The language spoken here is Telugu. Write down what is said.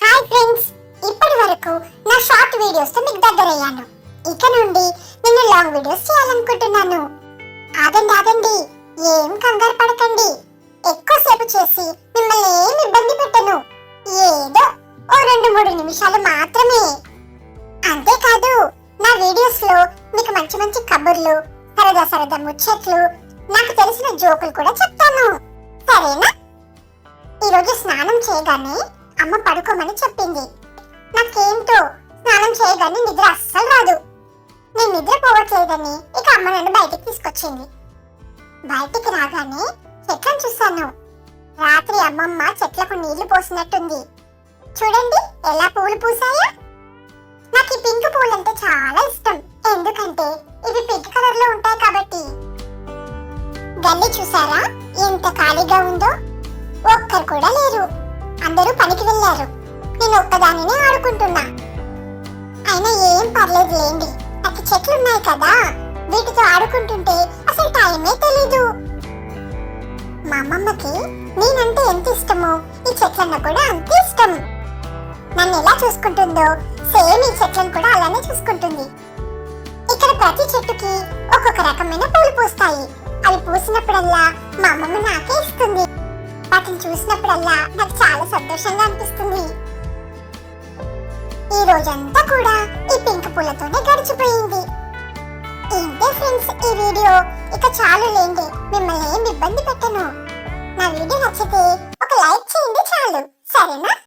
హాయ్ ఫ్రెండ్స్ ఇప్పటి వరకు నా షార్ట్ వీడియోస్తో మీకు దగ్గరయ్యాను. ఇక నుండి నేను లాంగ్ వీడియోస్ చేయాలనుకుంటున్నాను. ఆగండి ఆగండి ఏం కంగారు పడకండి. ఎక్కువసేపు చేసి మిమ్మల్ని ఏం ఇబ్బంది పెట్టను. ఏదో ఓ రెండు మూడు నిమిషాలు మాత్రమే. అంతేకాదు నా వీడియోస్లో మీకు మంచి మంచి కబుర్లు సరదా సరదా ముచ్చట్లు నాకు తెలిసిన జోకులు కూడా చెప్తాను. సరేనా? ఈరోజు స్నానం చేయగానే అమ్మ పడుకోమని చెప్పింది. నాకేంటో స్నానం చేయగానే నిద్ర అస్సలు రాదు. నేను నిద్రపోవట్లేదని ఇక అమ్మ నన్ను బయటికి తీసుకొచ్చింది. బయటికి రాగానే చెట్లను చూశాను. రాత్రి అమ్మమ్మ చెట్లకు నీళ్ళు పోసినట్టుంది. చూడండి ఎలా పూలు పూసాయో నాకు ఈ పింక్ పూలంటే చాలా ఇష్టం. ఎందుకంటే ఇవి పింక్ కలర్లో ఉంటాయి కాబట్టి. గల్లీ చూసారా ఎంత ఖాళీగా ఉందో. ఒక్కరు కూడా అందరూ పనికి వెళ్ళారు. నేను ఒక్కదానినే ఆడుకుంటున్నా. అయినా ఏం పర్లేదు లేండి నాకు చెట్లు ఉన్నాయి కదా. వీటితో ఆడుకుంటుంటే అసలు టైమే తెలీదు. మా అమ్మమ్మకి నేనంటే ఎంత ఇష్టమో ఈ చెట్లన్న కూడా అంతే ఇష్టం. నన్ను ఎలా చూసుకుంటుందో సేమ్ ఈ చెట్లను కూడా అలానే చూసుకుంటుంది. ఇక్కడ ప్రతి చెట్టుకి ఒక్కొక్క రకమైన పూలు పూస్తాయి. అవి పూసినప్పుడల్లా మా అమ్మమ్మ నాకే ఇస్తుంది. వాటిని చూసినప్పుడల్లా నాకు చాలా సంతోషంగా అనిపిస్తుంది. ఈ రోజంతా కూడా ఈ పింక్ పూలతోనే గడిచిపోయింది. ఏంటే ఫ్రెండ్స్ ఈ వీడియో? ఇక చాలు లేండి మిమ్మల్ని ఏం ఇబ్బంది పెట్టను. నా వీడియో నచ్చితే ఒక లైక్ చేయండి చాలు సరేనా?